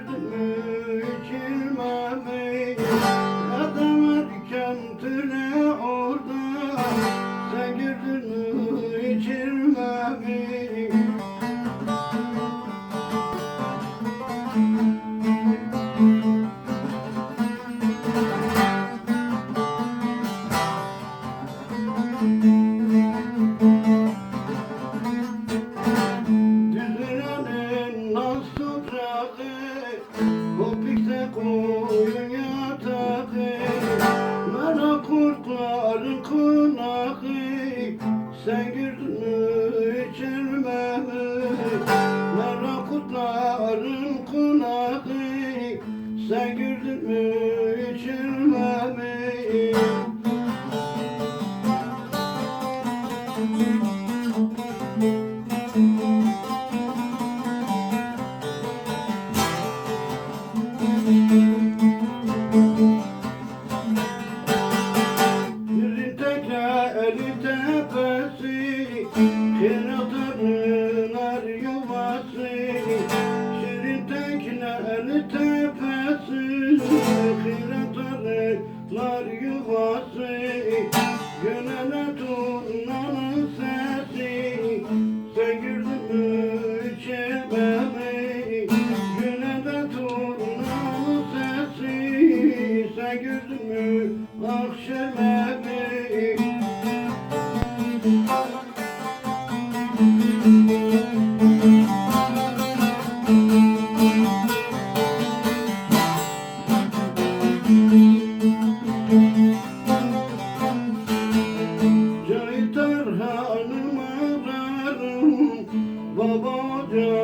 girdin mi içime Adam kentine orada Sen girdin mi içime you. Sen girdin mi içerime Nara kutlarım kunadı Sen girdin mi içerime Thank you. Kıratırlar yuvası Gönele turnanın sesi. Mü içime Gönele turnanın sesi. Sen girdin mü akşeme Babacığım.